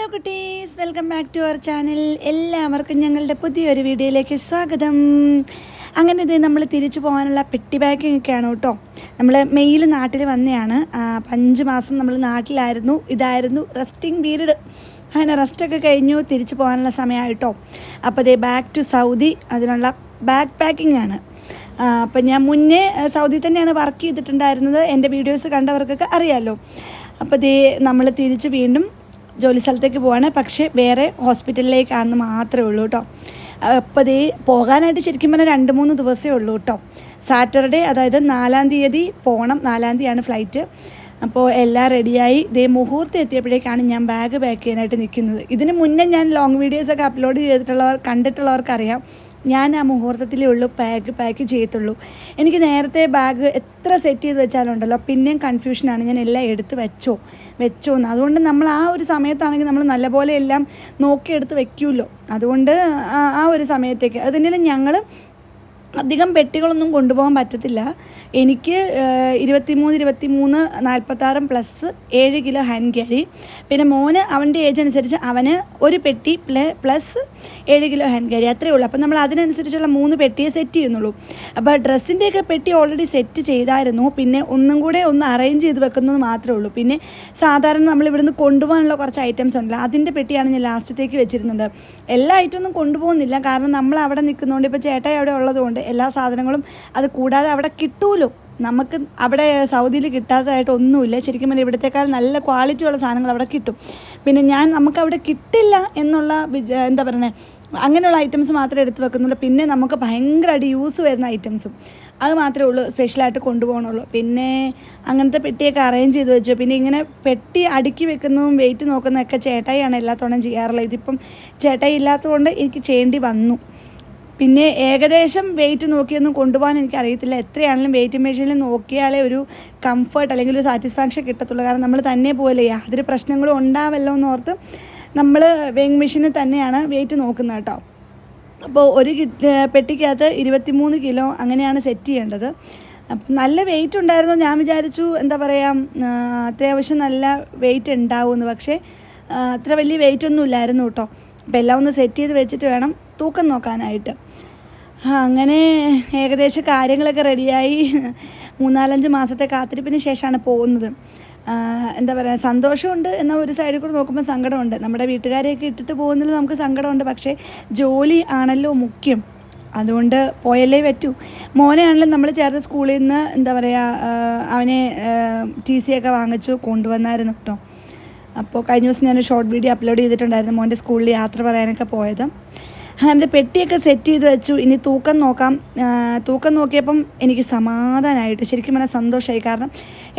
Hello കുട്ടീസ്. Welcome back to our channel എല്ലാവർക്കും ഞങ്ങളുടെ പുതിയൊരു വീഡിയോയിലേക്ക് സ്വാഗതം. അങ്ങനെ ഇത് നമ്മൾ തിരിച്ചു പോകാനുള്ള പെട്ടി പാക്കിംഗ് ഒക്കെയാണ് കേട്ടോ. നമ്മൾ മെയ്യിൽ നാട്ടിൽ വന്നതാണ് അഞ്ച് മാസം നമ്മൾ നാട്ടിലായിരുന്നു. ഇതായിരുന്നു റെസ്റ്റിംഗ് പീരീഡ് അങ്ങനെ റെസ്റ്റൊക്കെ കഴിഞ്ഞു തിരിച്ചു പോകാനുള്ള സമയമായിട്ടോ അപ്പോൾ ഇതേ ബാക്ക് ടു സൗദി അതിനുള്ള ബാക്ക് പാക്കിംഗ് ആണ്. അപ്പം ഞാൻ മുന്നേ സൗദി തന്നെയാണ് വർക്ക് ചെയ്തിട്ടുണ്ടായിരുന്നത്. എന്റെ വീഡിയോസ് കണ്ടവർക്കൊക്കെ അറിയാമല്ലോ അപ്പോൾ ഇതേ നമ്മൾ തിരിച്ച് വീണ്ടും ജോലി സ്ഥലത്തേക്ക് പോവാണ്. പക്ഷേ വേറെ ഹോസ്പിറ്റലിലേക്കാണെന്ന് മാത്രമേ ഉള്ളൂ കേട്ടോ. അപ്പോൾ ദേ പോകാനായിട്ട് ശരിക്കും പറഞ്ഞാൽ രണ്ട് മൂന്ന് ദിവസമേ ഉള്ളൂ കേട്ടോ. സാറ്റർഡേ അതായത് നാലാം തീയതി പോകണം നാലാം തീയതിയാണ് ഫ്ലൈറ്റ്. അപ്പോൾ എല്ലാം റെഡിയായി. ദേ മുഹൂർത്തം എത്തിയപ്പോഴേക്കാണ് ഞാൻ ബാഗ് പാക്ക് ചെയ്യാനായിട്ട് നിൽക്കുന്നത്. ഇതിന് മുന്നേ ഞാൻ ലോങ് വീഡിയോസൊക്കെ അപ്ലോഡ് ചെയ്തിട്ടുള്ളവർ കണ്ടിട്ടുള്ളവർക്കറിയാം. ഞാൻ ആ മുഹൂർത്തത്തിലേ ഉള്ളൂ ബാഗ് പാക്ക് ചെയ്യത്തുള്ളൂ. എനിക്ക് നേരത്തെ ബാഗ് എത്ര സെറ്റ് ചെയ്ത് വെച്ചാലുണ്ടല്ലോ പിന്നെയും കൺഫ്യൂഷനാണ് ഞാൻ എല്ലാം എടുത്ത് വെച്ചോ വെച്ചോ എന്ന്. അതുകൊണ്ട് നമ്മൾ ആ ഒരു സമയത്താണെങ്കിൽ നമ്മൾ നല്ലപോലെ എല്ലാം നോക്കിയെടുത്ത് വെക്കുമല്ലോ അതുകൊണ്ട് ആ- ഒരു സമയത്തേക്ക്. അത് തന്നെയല്ല ഞങ്ങൾ അധികം പെട്ടികളൊന്നും കൊണ്ടുപോകാൻ പറ്റത്തില്ല. എനിക്ക് ഇരുപത്തിമൂന്ന് ഇരുപത്തിമൂന്ന് നാൽപ്പത്താറും പ്ലസ് ഏഴ് കിലോ ഹാൻഡ് ക്യാരി പിന്നെ മോന് അവന്റെ ഏജ് അനുസരിച്ച് അവന് ഒരു പെട്ടി പ്ലേ പ്ലസ് ഏഴ് കിലോ ഹാൻഡ് ക്യാരി അത്രയേ ഉള്ളൂ. അപ്പം നമ്മൾ അതിനനുസരിച്ചുള്ള മൂന്ന് പെട്ടിയെ സെറ്റ് ചെയ്യുന്നുള്ളൂ. അപ്പോൾ ഡ്രസ്സിന്റെയൊക്കെ പെട്ടി ഓൾറെഡി സെറ്റ് ചെയ്തായിരുന്നു. പിന്നെ ഒന്നും കൂടെ ഒന്ന് അറേഞ്ച് ചെയ്ത് വെക്കുന്നത് മാത്രമേ ഉള്ളൂ. പിന്നെ സാധാരണ നമ്മൾ ഇവിടുന്ന് കൊണ്ടുപോകാനുള്ള കുറച്ച് ഐറ്റംസ് ഉണ്ടല്ലോ. അതിന്റെ പെട്ടിയാണ് ഞാൻ ലാസ്റ്റത്തേക്ക് വെച്ചിരുന്നത്. എല്ലാ ഐറ്റമൊന്നും കൊണ്ടുപോകുന്നില്ല. കാരണം നമ്മൾ അവിടെ നിൽക്കുന്നതുകൊണ്ട് ഇപ്പോൾ ചേട്ടായി അവിടെ ഉള്ളതുകൊണ്ട് എല്ലാ സാധനങ്ങളും അത് കൂടാതെ അവിടെ കിട്ടൂലോ. നമുക്ക് അവിടെ സൗദിയിൽ കിട്ടാത്തതായിട്ട് ഒന്നുമില്ല. ശരിക്കും പറഞ്ഞാൽ ഇവിടത്തേക്കാൾ നല്ല ക്വാളിറ്റി ഉള്ള സാധനങ്ങൾ അവിടെ കിട്ടും. പിന്നെ ഞാൻ നമുക്ക് അവിടെ കിട്ടില്ല എന്നുള്ള എന്താ പറയുന്നത് അങ്ങനെയുള്ള ഐറ്റംസ് മാത്രമേ എടുത്ത് വെക്കുന്നുള്ളൂ. പിന്നെ നമുക്ക് ഭയങ്കരമായിട്ട് യൂസ് വരുന്ന ഐറ്റംസും അത് മാത്രമേ ഉള്ളൂ. സ്പെഷ്യലായിട്ട് കൊണ്ടുപോകണുള്ളൂ. പിന്നെ അങ്ങനത്തെ പെട്ടിയൊക്കെ അറേഞ്ച് ചെയ്ത് വെച്ചു. പിന്നെ ഇങ്ങനെ പെട്ടി അടുക്കി വെക്കുന്നതും വെയിറ്റ് നോക്കുന്നതൊക്കെ ചേട്ടായിയാണ് എല്ലാത്തോണം ചെയ്യാറുള്ളത്. ഇതിപ്പം ചേട്ടായി ഇല്ലാത്തതുകൊണ്ട് എനിക്ക് ചെയ്യേണ്ടി വന്നു. പിന്നെ ഏകദേശം വെയിറ്റ് നോക്കിയൊന്നും കൊണ്ടുപോകാൻ എനിക്ക് അറിയത്തില്ല എത്രയാണെങ്കിലും വെയിറ്റ് മെഷീനിൽ നോക്കിയാലേ ഒരു കംഫർട്ട് അല്ലെങ്കിൽ ഒരു സാറ്റിസ്ഫാക്ഷൻ കിട്ടത്തുള്ളൂ. കാരണം നമ്മൾ തന്നെ പോകല്ലേ യാതൊരു പ്രശ്നങ്ങളും ഉണ്ടാവല്ലോ എന്ന് ഓർത്ത് നമ്മൾ വെയിങ് മെഷീനിൽ തന്നെയാണ് വെയിറ്റ് നോക്കുന്നത് കേട്ടോ. അപ്പോൾ ഒരു പെട്ടിക്കകത്ത് ഇരുപത്തിമൂന്ന് കിലോ അങ്ങനെയാണ് സെറ്റ് ചെയ്യേണ്ടത്. അപ്പം നല്ല വെയിറ്റ് ഉണ്ടായിരുന്നു. ഞാൻ വിചാരിച്ചു എന്താ പറയുക അത്യാവശ്യം നല്ല വെയിറ്റ് ഉണ്ടാവുമെന്ന്. പക്ഷേ അത്ര വലിയ വെയിറ്റ് ഒന്നും ഇല്ലായിരുന്നു കേട്ടോ. അപ്പോൾ എല്ലാം ഒന്ന് സെറ്റ് ചെയ്ത് വെച്ചിട്ട് വേണം തൂക്കം നോക്കാനായിട്ട്. അങ്ങനെ ഏകദേശം കാര്യങ്ങളൊക്കെ റെഡിയായി. മൂന്നാലഞ്ച് മാസത്തെ കാത്തിരിപ്പിന് ശേഷമാണ് പോകുന്നത്. എന്താ പറയുക സന്തോഷമുണ്ട് എന്നാൽ ഒരു സൈഡിൽ കൂടെ നോക്കുമ്പോൾ സങ്കടമുണ്ട്. നമ്മുടെ വീട്ടുകാരെയൊക്കെ ഇട്ടിട്ട് പോകുന്നതിൽ നമുക്ക് സങ്കടമുണ്ട്. പക്ഷേ ജോലി ആണല്ലോ മുഖ്യം. അതുകൊണ്ട് പോയല്ലേ പറ്റൂ. മോനെയാണെങ്കിലും നമ്മൾ ചേർന്ന സ്കൂളിൽ നിന്ന് എന്താ പറയുക അവനെ ടി സി ഒക്കെ വാങ്ങിച്ചു കൊണ്ടുവന്നായിരുന്നു കേട്ടോ അപ്പോൾ കഴിഞ്ഞ ദിവസം ഞാൻ ഷോർട്ട് വീഡിയോ അപ്ലോഡ് ചെയ്തിട്ടുണ്ടായിരുന്നു മോന്റെ സ്കൂളിൽ യാത്ര പറയാനൊക്കെ പോയത്. അങ്ങനെ പെട്ടിയൊക്കെ സെറ്റ് ചെയ്ത് വെച്ചു. ഇനി തൂക്കം നോക്കാം. തൂക്കം നോക്കിയപ്പം എനിക്ക് സമാധാനമായിട്ട് ശരിക്കും പറഞ്ഞാൽ സന്തോഷമായി കാരണം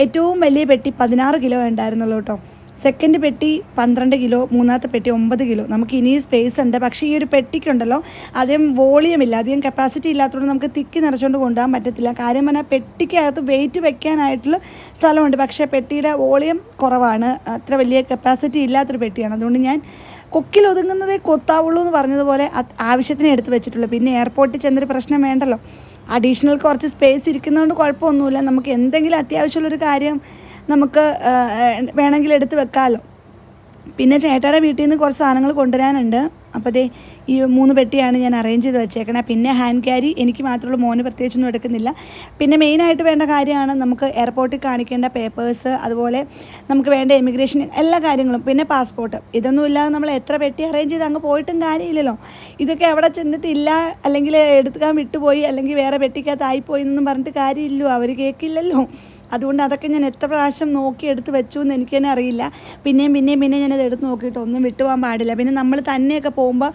ഏറ്റവും വലിയ പെട്ടി പതിനാറ് കിലോ ഉണ്ടായിരുന്നുള്ളൂ കേട്ടോ. സെക്കൻഡ് പെട്ടി പന്ത്രണ്ട് കിലോ മൂന്നാമത്തെ പെട്ടി ഒമ്പത് കിലോ. നമുക്ക് ഇനിയും സ്പേസ് ഉണ്ട്. പക്ഷേ ഈ ഒരു പെട്ടിക്കുണ്ടല്ലോ അധികം വോളിയം ഇല്ല. അധികം കപ്പാസിറ്റി ഇല്ലാത്തതുകൊണ്ട് നമുക്ക് തിക്കി നിറച്ചുകൊണ്ട് കൊണ്ടുപോകാൻ പറ്റത്തില്ല. കാര്യം പറഞ്ഞാൽ പെട്ടിക്കകത്ത് വെയിറ്റ് വെക്കാനായിട്ടുള്ള സ്ഥലമുണ്ട്. പക്ഷേ പെട്ടിയുടെ വോളിയം കുറവാണ്. അത്ര വലിയ കപ്പാസിറ്റി ഇല്ലാത്തൊരു പെട്ടിയാണ്. അതുകൊണ്ട് ഞാൻ കൊക്കിൽ ഒതുങ്ങുന്നതേ കൊത്താവുള്ളൂ എന്ന് പറഞ്ഞതുപോലെ ആവശ്യത്തിന് എടുത്ത് വെച്ചിട്ടുള്ളൂ. പിന്നെ എയർപോർട്ടിൽ ചെന്നൊരു പ്രശ്നം വേണ്ടല്ലോ. അഡീഷണൽ കുറച്ച് സ്പേസ് ഇരിക്കുന്നതുകൊണ്ട് കുഴപ്പമൊന്നുമില്ല. നമുക്ക് എന്തെങ്കിലും അത്യാവശ്യമുള്ളൊരു കാര്യം നമുക്ക് വേണമെങ്കിൽ എടുത്ത് വെക്കാമല്ലോ പിന്നെ ചേട്ടയുടെ വീട്ടിൽ നിന്ന് കുറച്ച് സാധനങ്ങൾ കൊണ്ടുവരാനുണ്ട്. അപ്പോൾ ദേ ഈ മൂന്ന് പെട്ടിയാണ് ഞാൻ അറേഞ്ച് ചെയ്ത് വെച്ചേക്കണേ. പിന്നെ ഹാൻഡ് ക്യാരി എനിക്ക് മാത്രമുള്ള മോന് പ്രത്യേകിച്ചൊന്നും എടുക്കുന്നില്ല. പിന്നെ മെയിനായിട്ട് വേണ്ട കാര്യമാണ് നമുക്ക് എയർപോർട്ടിൽ കാണിക്കേണ്ട പേപ്പേഴ്സ് അതുപോലെ നമുക്ക് വേണ്ട എമിഗ്രേഷൻ എല്ലാ കാര്യങ്ങളും. പിന്നെ പാസ്പോർട്ട് ഇതൊന്നും ഇല്ലാതെ നമ്മൾ എത്ര പെട്ടി അറേഞ്ച് ചെയ്ത് അങ്ങ് പോയിട്ടും കാര്യമില്ലല്ലോ. ഇതൊക്കെ അവിടെ ചെന്നിട്ടില്ല അല്ലെങ്കിൽ എടുക്കാൻ വിട്ടുപോയി അല്ലെങ്കിൽ വേറെ പെട്ടിക്കകത്തായിപ്പോയി എന്നൊന്നും പറഞ്ഞിട്ട് കാര്യമില്ലല്ലോ. അവർ കേൾക്കില്ലല്ലോ അതുകൊണ്ട് അതൊക്കെ ഞാൻ എത്ര പ്രാവശ്യം നോക്കി എടുത്ത് വെച്ചു എന്ന് എനിക്ക് തന്നെ അറിയില്ല. പിന്നെയും പിന്നെയും പിന്നെയും ഞാനത് എടുത്ത് നോക്കിയിട്ട് ഒന്നും വിട്ടുപോകാൻ പാടില്ല. പിന്നെ നമ്മൾ തന്നെയൊക്കെ പോകുമ്പോൾ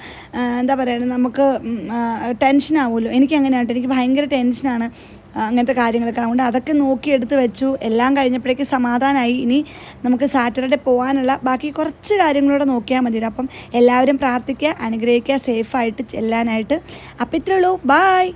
എന്താ പറയുക നമുക്ക് ടെൻഷൻ ആവുമല്ലോ എനിക്ക് അങ്ങനെയാട്ടോ എനിക്ക് ഭയങ്കര ടെൻഷനാണ് അങ്ങനത്തെ കാര്യങ്ങളൊക്കെ അതുകൊണ്ട് അതൊക്കെ നോക്കിയെടുത്ത് വെച്ചു. എല്ലാം കഴിഞ്ഞപ്പോഴേക്ക് സമാധാനമായി ഇനി നമുക്ക് സാറ്റർഡേ പോകാനുള്ള ബാക്കി കുറച്ച് കാര്യങ്ങളൂടെ നോക്കിയാൽ മതി അപ്പം എല്ലാവരും പ്രാർത്ഥിക്കുക അനുഗ്രഹിക്കുക സേഫായിട്ട് ചെല്ലാനായിട്ട്. അപ്പം ഇത്രയേ ഉള്ളൂ. ബായ്